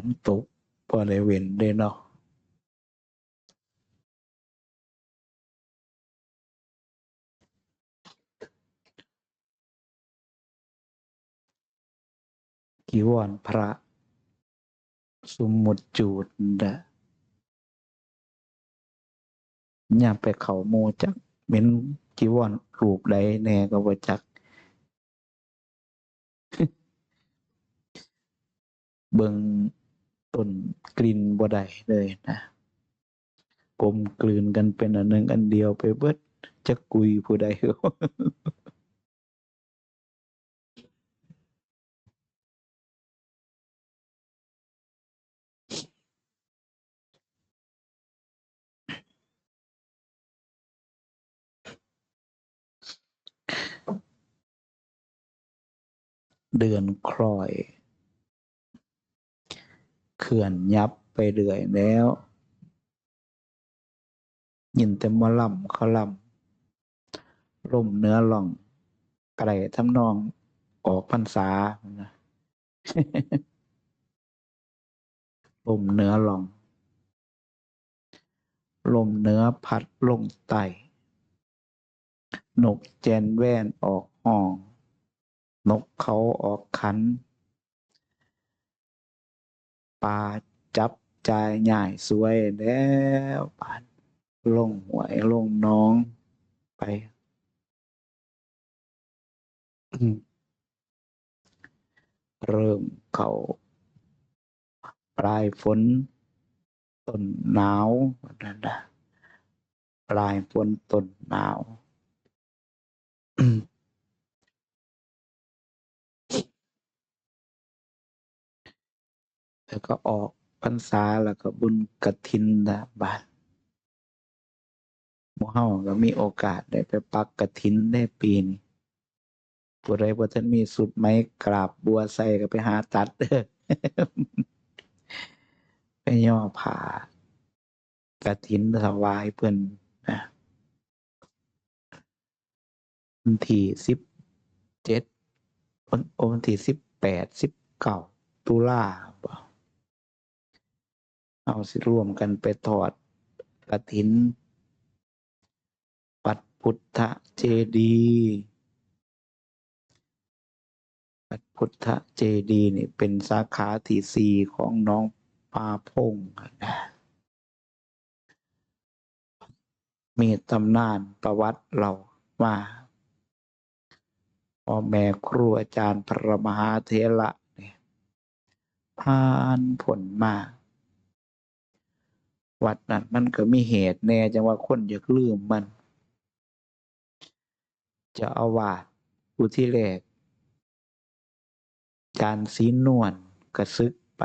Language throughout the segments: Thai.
นตกพอได้เว้นได้เนาะกีวรพระ สมมุดจูดดะย่าไปเขาโมจักเม้นกีวรรูปใดแน่ก็บ่จัก เบิง ต้นกลิ่นบ่ได้เลยนะกลมกลืนกันเป็นอันหนึ่งอันเดียวไปเบิดจะกุยผู้ใดเดือนคล้อย เขื่อนยับไปเรื่อยแล้ว ยินแต่มอลำขาลำล่มเนื้อล่องไกลทำนองออกพรรษาลมเนื้อล่อง ลมเนื้อพัดลงไตนกแจนแว่นออกห้อง นกเขาออกขัน ปลาจับใจายใหญ่สวยแล้วปานลงหวยลงน้องไปเริ่มเขาปลายฝนต้นหนาวนั่นนะปลายฝนต้นหนาว แล้วก็ออกพรรษาแล้วก็บุญกฐินนะบาทหมู่เฮาก็มีโอกาสได้ไปปักกฐินได้ปีนี้ผู้ใดบ่ทันมีสุดไหมกราบบัวใส่ก็ไปหาตัดเด้อไปย่อผ่ากฐินถวายเพิ่นนะวันที่สิบเจ็ดวันโอ้วันที่สิบแปดสิบเก้าตุลาบ่ เอาสิร่วมกันไปทอดกฐิน ปัดพุทธเจดีปัดพุทธเจดีนี่เป็นสาขาที่สี่ของน้องปาพงนะมีตำนานประวัติเราว่าพ่อแม่ครูอาจารย์พระมหาเถระเนี่ยผ่านผลมา วัดนั้นมันก็มีเหตุแน่จังว่าคนอยากลืมมัน จะเอาวาดผู้ที่แรกจานสีนวลกระซึกไป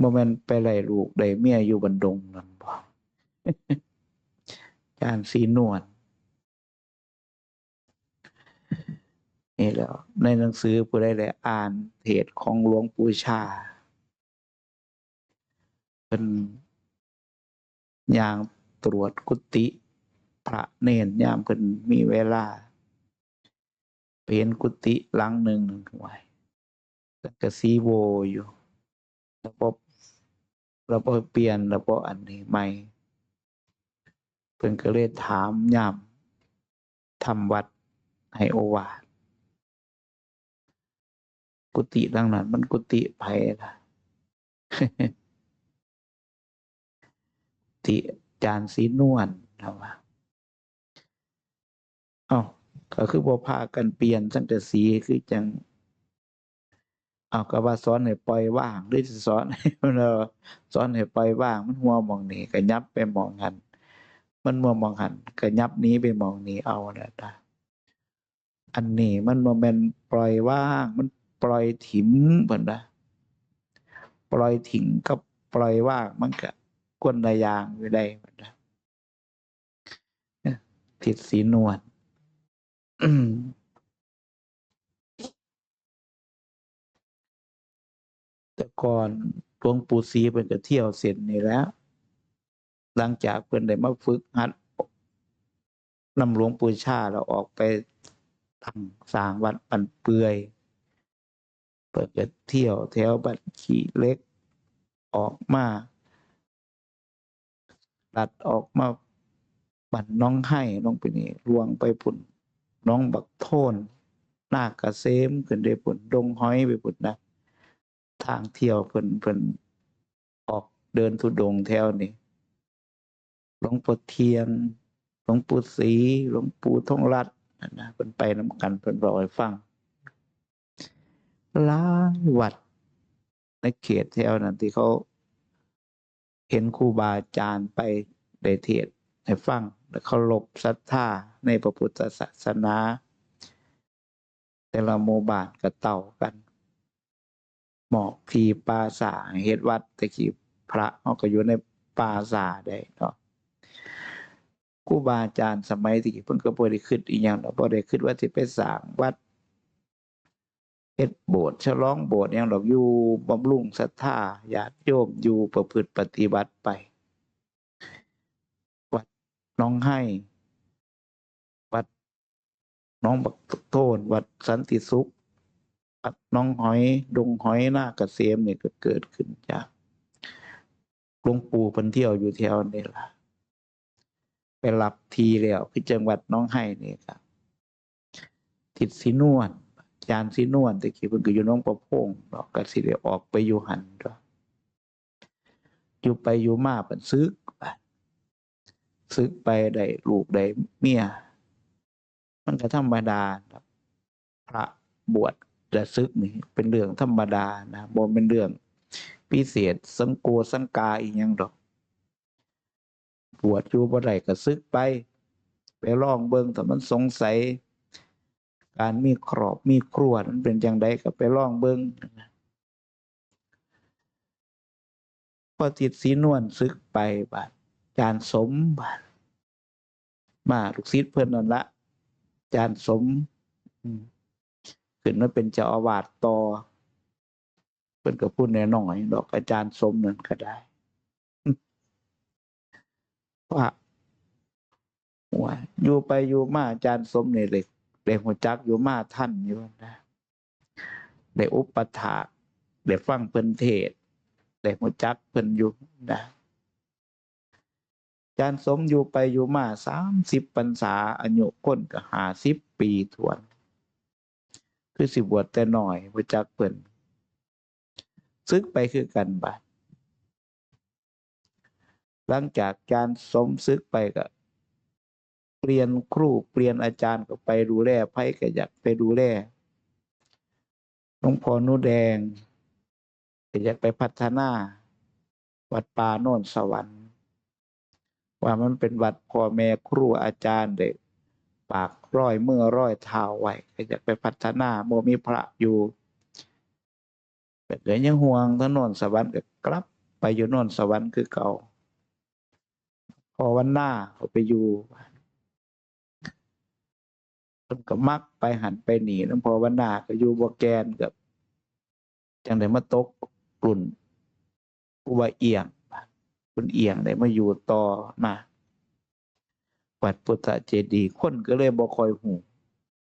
บ่แม่นไปไล่ลูกได้เมียอยู่บันดงนั่นบ่จานสีนวลนี่แล้ว ในหนังสือผู้ใดได้อ่านเทศน์ของหลวงปู่ชา เป็นอย่างตรวจกุฏิพระเนนยามเพิ่นมีเวลาเปลี่ยนกุฏิหลังหนึ่งหนึ่งไว้แล้วก็ซีโวอยู่ระบบระบบเปลี่ยนระบบอันนี้ใหม่เพิ่นก็เลยถามยามทำวัดให้โอวาทกุฏิดังนั้นมันกุฏิไผล่ะ ติจานสีนวลนะว่าเอาก็คือบ่พากันเปลี่ยนสังกะสีคือจังเอาก็ว่าสอนให้ปล่อยว่างหรือสิสอนให้มันเออสอนให้ปล่อยว่าง มันหัวมองนี้ก็ยับไปมองหัน มันมัวมองหันก็ยับนี้ไปมองนี้เอานะตาอันนี้มันบ่แม่นปล่อยว่าง มันปล่อยถิ่มเพิ่นนะปล่อยถิ่งกับปล่อยว่างมันก็ กวนละอย่างอยู่ได้เพิ่นะทิศสีนวลแต่ก่อนหลวงปู่ศรีเพิ่นก็เที่ยวเส้นนี่แล้ว หลังจากเพิ่อนได้มาฝึกหัดนำหลวงปู่ชาแล้วออกไปทำสร้างวัดปันเปื่อย เปิดก็เที่ยวแถวบัดขี่เล็กออกมา ลัดออกมาบันน้องให้น้องไปนี่ลวงไปปุ่น น้องบักโทนหน้ากกระเซมขึ้นได้ปุ่นดงห้อยไปปุ่นนะทางเที่ยวเพิ่นเพิ่นออกเดินทุดงแถวนี่หลวงปู่เทียนหลวงปู่ศรีหลวงปู่ทองรัตน์นะเพิ่นไปนำกันเพิ่นบอกให้ฟังหลายวัดในเขตแถวนั้นที่เขา เห็นครูบาอาจารย์ไปได้เทศน์ให้ฟังและเคารพศรัทธาในพระพุทธศาสนา แต่ละหมู่บ้านก็เต่ากันหมอกทีปราสาเฮ็ดวัดแตะกี้พระเขาก็อยู่ในปราสาได้เนาะครูบาอาจารย์สมัยที่เพิ่นก็บ่ได้คิดอีหยังดอกบ่ได้คิดว่าสิไปสร้างวัด เฮ็ดโบสถ์ฉลองโบสถ์หยังดอกอยู่บำรุงศรัทธาญาติโยมอยู่ประพฤติปฏิบัติไป วัดน้องให้วัดน้องบักโทนวัดสันติสุขวัดน้องหอยดงหอยหน้าเกษมเนี่ยก็เกิดขึ้นจากหลวงปู่เพิ่นเที่ยวอยู่แถวนี่ล่ะไปรับทีแล้วคือจังหวัดน้องไห้นี่ครับทิศสีนวล จารย์สีนวลตะกี้เพิ่นก็อยู่น้องประพงดอกก็สิได้ออกไปอยู่หันดอกอยู่ไปอยู่มาเพิ่นซึกไปซึกไปได้ลูกได้เมียมันก็ธรรมดาครับพระบวชจะซึกนี่เป็นเรื่องธรรมดานะบ่เป็นเรื่องพิเศษสังโกสังกาอีหยังดอกบวชอยู่บ่ได้ก็ซึกไป ไปลองเบิ่งถ้ามันสงสัย การมีครอบมีครัวมันเป็นจังไดก็ไปล่องเบิ่งพอติดสีนวลซึกไปบาดจานสมบาดมาลูกศิษย์เพิ่อนนั่นละจานสมขึ้นมาเป็นเจ้าอาวาสต่อเพิ่นก็พูดแน่น้อยดอกอาจารย์สมนั่นก็ได้ว่าว่าอยู่ไปอยู่มาอาจารย์สมเนี่ยเลย ได้หัวจักอยู่มาท่านอยู่นะได้อุปถาได้ฟังเพิ่นเทศได้หัวจักเพิ่นอยู่นะอาจารย์สมอยู่ไปอยู่มาสามสิบพรรษาอายุคนก็หาสิบปีทวน คือสิบวชแต่หน่อยหัวจักเพิ่นซึกไปคือกันบาดหลังจากอาจารย์สมซึกไปก็ เปลี่ยนครูเปลี่ยนอาจารย์ก็ไปดูแลไพ่ก็อยากไปดูแลหลวงพ่อนุแดงก็อยากไปพัฒนา วัดป่าโน่นสวรรค์ ว่ามันเป็นวัดพ่อแม่ครูอาจารย์เด็กปากร้อยเมื่อร้อยเท้าไว้ก็อยากไปพัฒนาโมมีพระอยู่แต่เดี๋ยวยังห่วงถนนสวรรค์ก็กลับ ไปอยู่นนสวรรค์คือเก่า พอวันหน้าเขาไปอยู่ นก็มักไปหันไปหนีแล้วพอวันหนาก็อยู่บ่แกนกับจังได้มาตกกลุ่นผู้ว่าเอียงคุณเอียงได้มาอยู่ต่อมาวัดพุทธเจดีย์คนก็เลยบ่คอยหู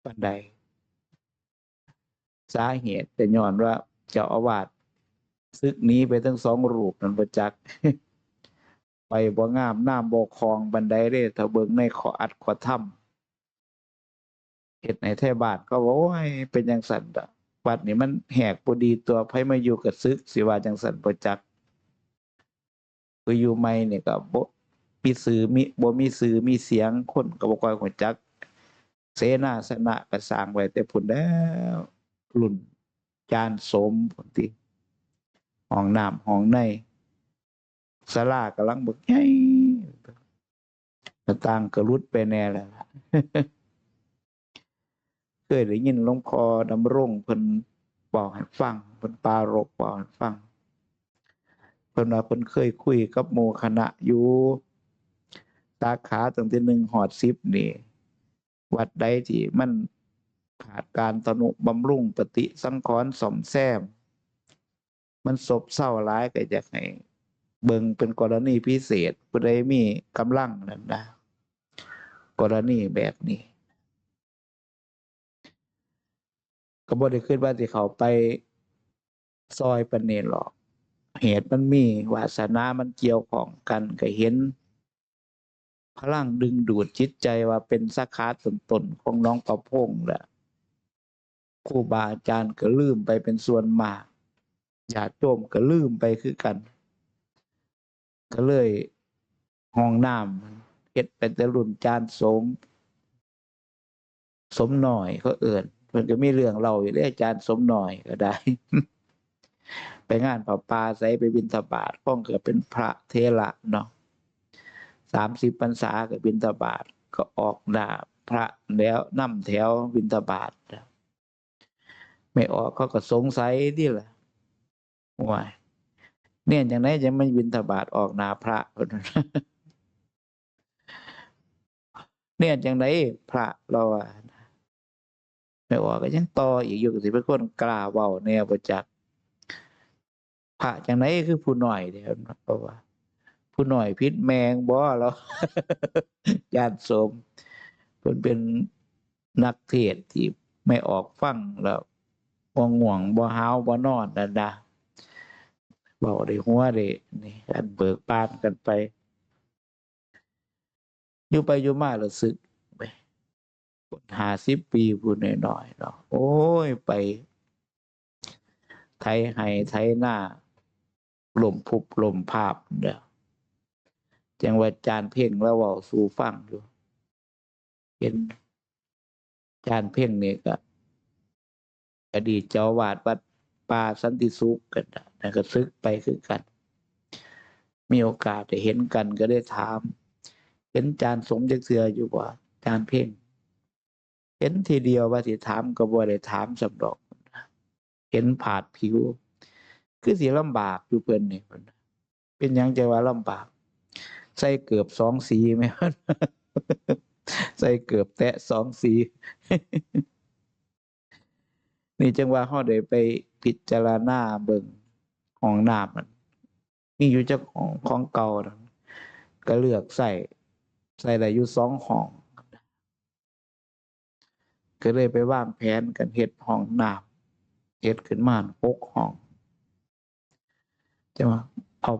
ปันใด สาเหตุแต่ย้อนว่าเจ้าอาวาสซึกหนี้ไปทั้งสองรูปนั่นประจักไปบ่งามน้ำบ่คลองบันไดเด้ถ้าเบิงในขออัดขอถ้ำ เฮ็ดในแท้บ้านก็บอกโอ้เป็นจังซั่นดอกวัดนี่มันแหกบ่ดีตัวไผมาอยู่กับซึกสิว่าจังซั่นบ่จักคืออยู่ใหม่เนี่ยก็บมีสื่อมีบ่มีสื่อมีเสียงคนก็บ่ค่อยรู้จัก เสนาสนะก็สางไว้แต่พุ่นแล้วรุ่นจานสมพุ่นติห้องน้ำห้องในศาลากำลังบึกใหญ่หน้าต่างก็รุดไปแน่แล้วล่ะ ยได้ยินหลวงพ่อดำรงเพิ่นบอกให้ฟังเพิ่นปารภบอกให้ฟังเพิ่นว่าเพิ่นเคยคุยกับหมู่คณะอยู่สาขาตั้งแต่หนึ่งหอดสิบนี่ วัดใดที่มันขาดการตนุบำรุงปฏิสังขรณ์ซ่อมแซม มันซบเซาหลายก็อยากให้เบิงเป็นกรณีพิเศษผู้ใดมีกำลังนั่นนะกรณีแบบนี้ ก็บ่ได้คิดว่าสิเขาไปซอยปานนี้หรอก เหตุมันมี วาสนามันเกี่ยวของกันก็เห็น พลังดึงดูดจิตใจว่าเป็นสาขาตนๆของน้องประพงษ์แหละ ครูบาอาจารย์ก็ลืมไปเป็นส่วนมาก ญาติโยมก็ลืมไปคือกันก็เลย ห้องน้ำเฮ็ดเป็นแต่รุ่นจานสม สมหน่อยเขาเอิ่น เพิ่นก็มีเรื่องเล่าอยู่เลยอาจารย์สมหน่อยก็ได้ ไปงานป่าปาใส่ไปบินทบาทพ้องเกิดเป็นพระเทระเนาะสามสิบพรรษาก็บินทบาทก็ออกดาพระแล้วนั่แถวบินทบาทไม่ออกเขาก็สงสัยดิล่ะว่าเนี่ยอย่างไรจะไม่บินทบาทออกหนาพระเนี่ยจังไดพระเราอะ ไม่ออกก็ยังต่ออีกอยู่ก็สิเป็นคนกล้าเว้าแนวบ่จักพระจังไดคือผู้หน้อยเด้อเพราะว่า ผู้หน้อยพิษแมงบ่เราญาติสมเพิ่นเป็นนักเทศที่ไม่ออกฟังแล้วบ่ง่วงบ่หาวบ่นอนนั่นนะเว้าได้หัวได้นี่อันเบิกบานกันไป อยู่ไปอยู่มาแล้วสึก ห้าสิบปีพูดน้อยๆเนาะโอ้ยไป ไทยไห้ไทยหน้าลมพุบลมภาพเด้อจังว่าจานเพ่งแล้วว้าสู่ฟังอยู่เห็นจานเพ่งนี่ก็อดีตเจ้าวาดวัดป่าสันติสุขกันนะก็ซึกไปคือกัน มีโอกาสได้เห็นกันก็ได้ถาม เห็นจานสมจักเสืออยู่ว่า จานเพ่ง เห็นทีเดียวว่าสิถามก็บ่ได้ถามสำดอก เห็นผาดผิว คือสิลำบากอยู่เพิ่นนี่เพิ่นเป็นยังจว่าลำบาก ใส่เกือบสองสีไหมใส่เกือบแตะสองสี นี่จังว่าเฮาได้ไปพิจารณาเบิ่งห้องน้ำมันมีอยู่เจ้าของของเก่าก็เลือกใส่ใส่ได้อยู่สองห้อง ก็เลยไปวางแผนกันเฮ็ดห้องน้ำเฮ็ดขึ้นมาหกห้องจะว่าเอา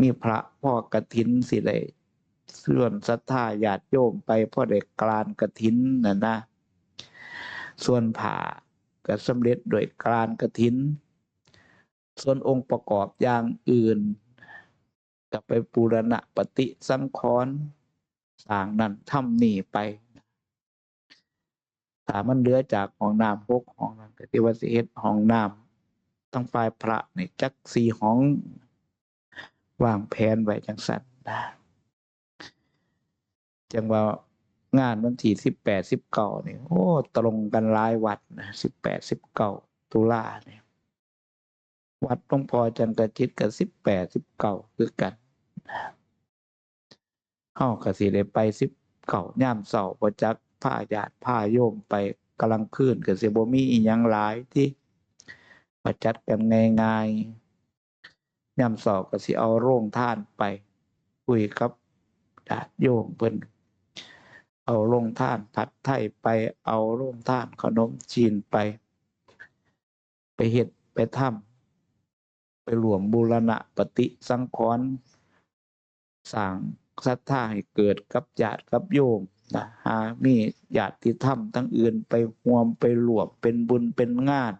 มีพระพ่อกฐินสิได้ส่วนศรัทธาญาติโยมไปพ่อได้กกรานกฐินน่ะนะ ส่วนผ่าก็สำเร็จโดยกรานกฐิน ส่วนองค์ประกอบอย่างอื่นก็ไปปูรณะปฏิสังขรณ์สร้างนั้นทำนี่ไป ถามันเหลือจากห้องน้ำพกห้องนั้นก็ที่ว่าสิเฮ็ดห้องน้ำทั้งฝ่ายพระนี่จักสี่ห้องวางแผนไว้จังสันนะจังว่างานวันที่สิบแปดสิบเก้านี่โอ้ตรงกันหลายวัดนะสิบแปดสิบเก้าตุลาเนี่ยวัดหลวงพ่อจันกระจิตกับสิบแปดสิบเก้าคือกันนะเฮาก็สิได้ไปสิบเก้าย่ามเสาปร์บ่จัก ผ้าญาติผ้าโยมไปกำลังคืนก็สิบ่มีอีหยังหลายที่มาจัดกันง่ายๆย่ามเสาร์ก็สิเอาโรงท่านไป คุยกับญาติโยมเพิ่นเอาโรงท่านผัดไทยไปเอาโรงท่านขนมจีนไป ไปเฮ็ดไปทำไปรวมบูรณะปฏิสังขรณ์สร้างศรัทธาให้เกิดกับญาติกับโยม นะหามีญาติธรรมทั้งอื่นไปรวมไปรวมเป็นบุญเป็นงาน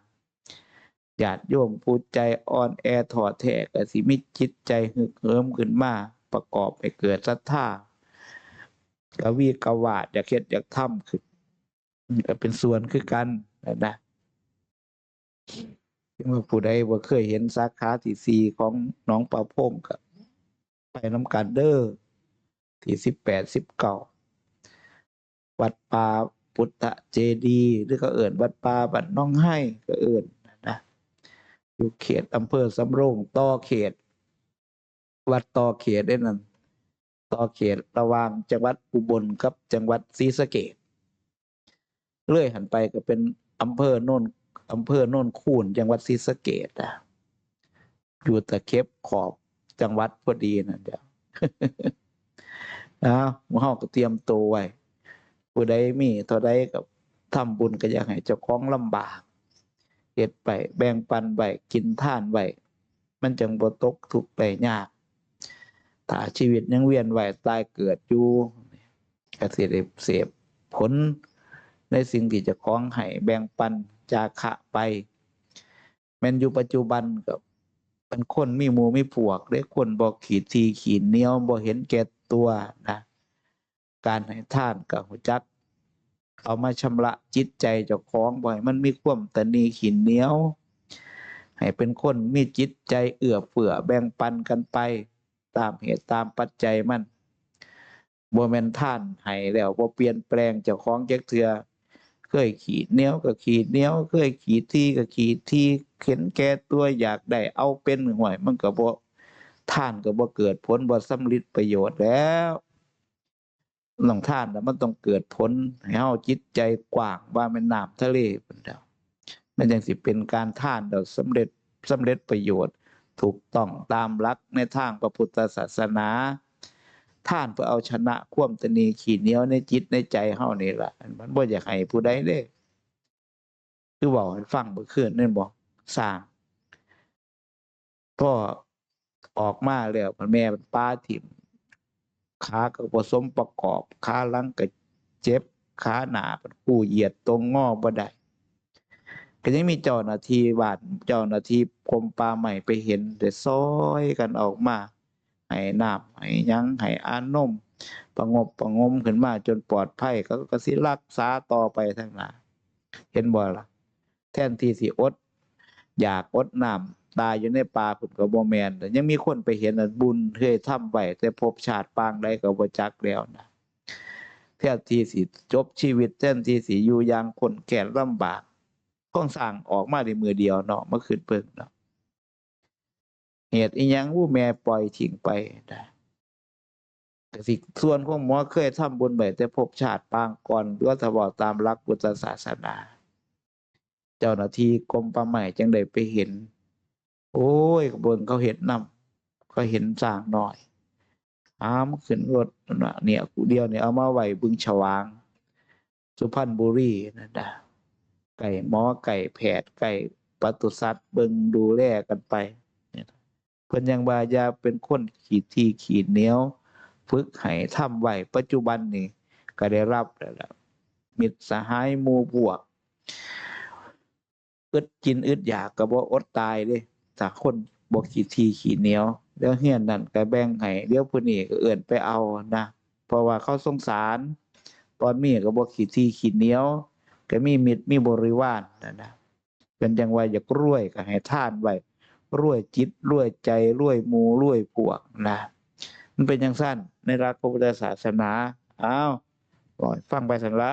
ญาติโยมผู้ใจอ่อนแอถอดแท้กสิมีจิตใจฮึกเหิมขึ้นมาประกอบให้เกิดศรัทธากวีกวาดอยากเฮ็ดอยากทำคือเป็นส่วนคือกันนะนะที่ว่าผู้ใดบ่าเคยเห็นสาขาที่สี่ของน้องปลาพงก็ไปน้ำกันเดอ้อที่สิบแปดสิบเก้า วัดป่าพุทธเจดีหรือก็เอิ่นวัดป่าบ้านน้องให้ก็เอิ่นนะอยู่เขตอำเภอสำโรงต่อเขต วัดต่อเขตได้นั่นต่อเขตระวางจังหวัดอุบลกับจังหวัดศรีสะเกษเลื่อยหันไปก็เป็นอำเภอโน่นอำเภอโน่นคูนจังหวัดศรีสะเกษอะอยู่ตะเข็บขอบจังหวัดพอดีนั่นเดียวนะเฮาก็เตรียมตัวไว้ ผู้ใดมีเท่าใดกับทำบุญก็อยากให้เจ้าของลำบากเฮ็ดไปแบ่งปันไว้กินทานไว้มันจังบ่ตกทุกได้ยากถ้าชีวิตยังเวียนว่ายตายเกิดอยู่ก็สิได้เสพผลในสิ่งที่เจะคล้าของให้แบ่งปันจาคะไป แม่นอยู่ปัจจุบันก็เป็นคนมีหมูมีพวกเด้คนบ่ขี้ทีขี้เนียวบ่เห็นแก่ตัวนะ การให้ท่านก็รู้จัก เอามาชำระจิตใจเจ้าของบ่ให้มันมีความตนีขี้เหนียว ให้เป็นคนมีจิตใจเอื้อเฟื้อแบ่งปันกันไป ตามเหตุตามปัจจัยมันบ่แม่นท่านให้แล้วบ่เปลี่ยนแปลงเจ้าของแจักเทื่อเคยขี้เนี้ยวก็ขี้เนี้ยวเคยขี้ที่ก็ขี้ที่เข็นแก่ตัวอยากได้เอาเป็นห่วย มันก็บ่ท่านก็บ่เกิดผลบ่สำลิดประโยชน์แล้ว ต้องท่านน่ะมันต้องเกิดผลให้เฮาจิตใจกว้างว่าม่นน้ำทะเลพุ่นเด้อมันจังสิเป็นการท่านดอกสำเร็จสำเร็จประโยชน์ ถูกต้องตามหลักในทางพระพุทธศาสนา ท่านเพื่อเอาชนะความตนีขี้เหนียวในจิตในใจเฮานี่ล่ะมันบ่อยากให้ผู้ใดเด้คือเว้าให้ฟังเมื่อคืนนั่นบ่สร้างพ่อออกมาแล้วมันแม่มันป้าถิ่ม ขาก็บ่สมประกอบ ขาหลังก็เจ็บ ขาหน้ามันกู้เหยียดตรงงอบ่ได้ก็ยังมีเจ้าหน้าที่บ้านเจ้าหน้าที่กรมป่าไม้ไปเห็นได้ซอยกันออกมาให้น้ำให้ยังให้อานมประงบประงมขึ้นมาจนปลอดภัยเขาก็สิรักษาต่อไปทางหน้าเห็นบ่ล่ะ แทนที่สิอด อยากอดน้ำ ตายอยู่ในป่าพุ่นก็บ่แมนแต่ยังมีคนไปเห็นอันบุญเคยทำไว้แต่ภพชาติปางใดก็บ่จักแล้วนะแทนที่สิจบชีวิตแทนที่สิอยู่อย่างคนแก่ลำบากต้องสร้างออกมาในมือเดียวเนาะเมื่อคืนเพิ่งเนาะเหตุอีหยังผู้แม่ปล่อยทิ้งไปนะสิส่วนของหมอเคยทำบุญไว้แต่ภพชาติปางก่อนหรือว่าถ้าบตามหลักพุทธศาสนา เจ้าหน้าที่กรมป่าไม้จังได้ไปเห็น โอ้ยเบิ่งเขาเห็นนํก็เห็นสร้างหน่อยอามขึ้นรถเนี่ยกูเดียวเนี่ยเอามาไหวบึงฉวาง สุพรรณบุรีนั่นนะไก่หมอไก่แพทย์ไก่ปศุสัตว์เบิ่งดูแลกันไปเนี่ยเพิ่นยังว่ายาเป็นคนขี้ที่ขี้เนียวฝึกให้ทำไหวปัจจุบันนี้ก็ได้รับแล้วล่ะมิตรสหายมู่พวก อึดกินอึดอยากก็บ่อดตายเด้ ถ้าคนบ่ขี้ที่ขี้เหนียวเดี๋ยวเฮียนนั่นก็แบ่งให้เดี๋ยวผู้นี้ก็เอิ้นไปเอานะเพราะว่าเขาสงสารตอนมีก็บ่ขี้ที่ขี้เหนียวก็มีมิตรมีบริวารนั่นะเป็นจังว่าอยากรวยก็ให้ท่านไว้รวยจิตรวยใจรวยหมูรวยพวกนะมันเป็นจังสั้นในรักพระพุทธศาสนาอ้าวปล่อยฟังไปสันละ